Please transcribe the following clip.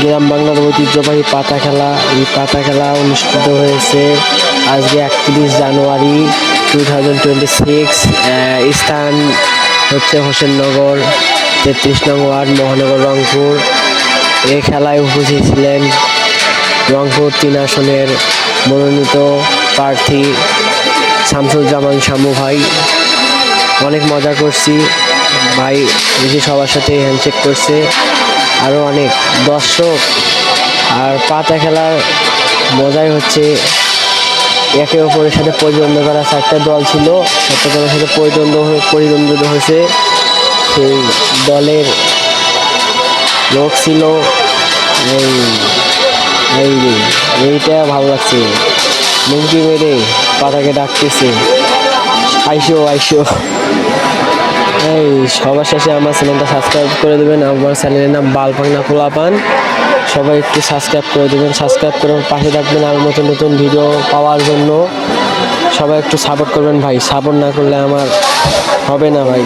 গ্রাম বাংলার ঐতিহ্যবাহী পাতা খেলা। এই পাতা খেলা অনুষ্ঠিত হয়েছে আজকে একত্রিশ January two thousand twenty six স্থান হচ্ছে হোসেননগর, তেত্রিশ নং ওয়ার্ড, মহানগর রংপুর। এই খেলায় উপস্থিত ছিলেন রংপুর তিন আসনের মনোনীত প্রার্থী শামসুল জামান শামু ভাই। অনেক মজা করছি। ভাই বেশি সবার সাথে হ্যান্ডশেক করছে। আরও অনেক দর্শক আর পাতা খেলার মজাই হচ্ছে একে অপরের সাথে প্রতিদ্বন্দ্ব করা চারটা দল ছিল চারটা দলের সাথে প্রতিদ্বন্দ্ব প্রতিদ্বন্দ্বিত হয়েছে। সেই দলের লোক ছিল এই এই এইটা ভালো লাগছে। মুমকি মেরে পাতাকে ডাকতেছে। আইসো আইসো। এই সবার শেষে আমার চ্যানেলটা সাবস্ক্রাইব করে দেবেন। আমার চ্যানেলের নাম বালপাংনা পোলাপান। সবাই একটু সাবস্ক্রাইব করে দেবেন। সাবস্ক্রাইব করে পাশে থাকবেন আর নতুন নতুন ভিডিও পাওয়ার জন্য। সবাই একটু সাপোর্ট করবেন ভাই। সাপোর্ট না করলে আমার হবে না ভাই।